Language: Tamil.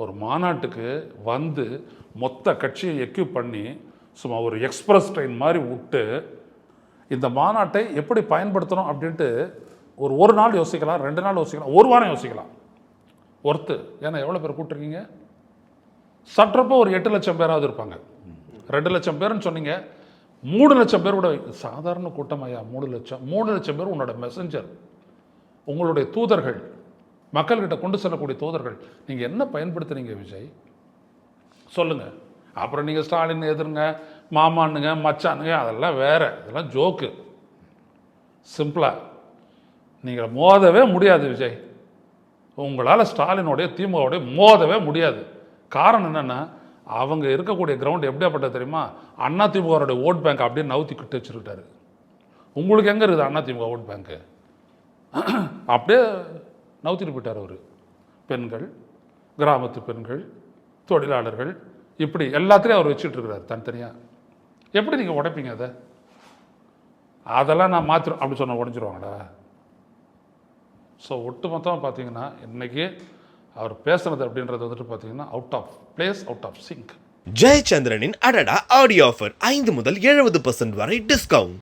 ஒரு மாநாட்டுக்கு வந்து மொத்த கட்சியை எக்யூப் பண்ணி சும்மா ஒரு எக்ஸ்பிரஸ் ட்ரெயின் மாதிரி விட்டு இந்த மாநாட்டை எப்படி பயன்படுத்தணும் அப்படின்ட்டு ஒரு ஒரு நாள் யோசிக்கலாம் ரெண்டு நாள் யோசிக்கலாம் ஒரு வாரம் யோசிக்கலாம். ஒர்த்து. ஏன்னா எவ்வளோ பேர் கூப்பிட்ருக்கீங்க சற்றப்போ ஒரு எட்டு லட்சம் பேராவது இருப்பாங்க. ரெண்டு லட்சம் பேர்னு சொன்னீங்க. மூணு லட்சம் பேர் கூட சாதாரண கூட்டம் ஐயா மூணு லட்சம் மூணு லட்சம் பேர் உன்னோட மெசஞ்சர் உங்களுடைய தூதர்கள் மக்கள்கிட்ட கொண்டு செல்லக்கூடிய தூதர்கள் நீங்கள் என்ன பயன்படுத்துகிறீங்க விஜய்? சொல்லுங்கள் அப்புறம் நீங்கள் ஸ்டாலின் எதிருங்க மாமானுங்க மச்சானுங்க அதெல்லாம் வேறு. இதெல்லாம் ஜோக்கு. சிம்பிளாக நீங்கள் மோதவே முடியாது விஜய். உங்களால் ஸ்டாலினுடைய திமுகவுடைய மோதவே முடியாது. காரணம் என்னென்னா அவங்க இருக்கக்கூடிய கிரவுண்ட் எப்படியாப்பட்டது தெரியுமா? அண்ணா திமுகவுடைய ஓட் பேங்க் அப்படியே நவுத்தி கிட்டு வச்சுருக்கிட்டாரு உங்களுக்கு எங்கே இருக்குது அண்ணா திமுக ஓட் பேங்க்கு அப்படியே நவுத்திட்டு போயிட்டார் அவர். பெண்கள் கிராமத்து பெண்கள் தொழிலாளர்கள் இப்படி எல்லாத்துலேயும் அவர் வச்சுட்டுருக்கிறார் தனித்தனியாக எப்படி நீங்கள் உடைப்பீங்க அதை? அதெல்லாம் நான் மாத்திரம் அப்படி சொன்ன உடஞ்சிருவாங்களா? ஸோ ஒட்டு மொத்தமாக பார்த்தீங்கன்னா இன்னைக்கு அவர் பேசுனது அப்படின்றது வந்துட்டு பார்த்தீங்கன்னா out of place out of sync ஜெயச்சந்திரனின் அடடா ஆடியோ ஆஃபர் ஐந்து முதல் எழுபது வரை டிஸ்கவுண்ட்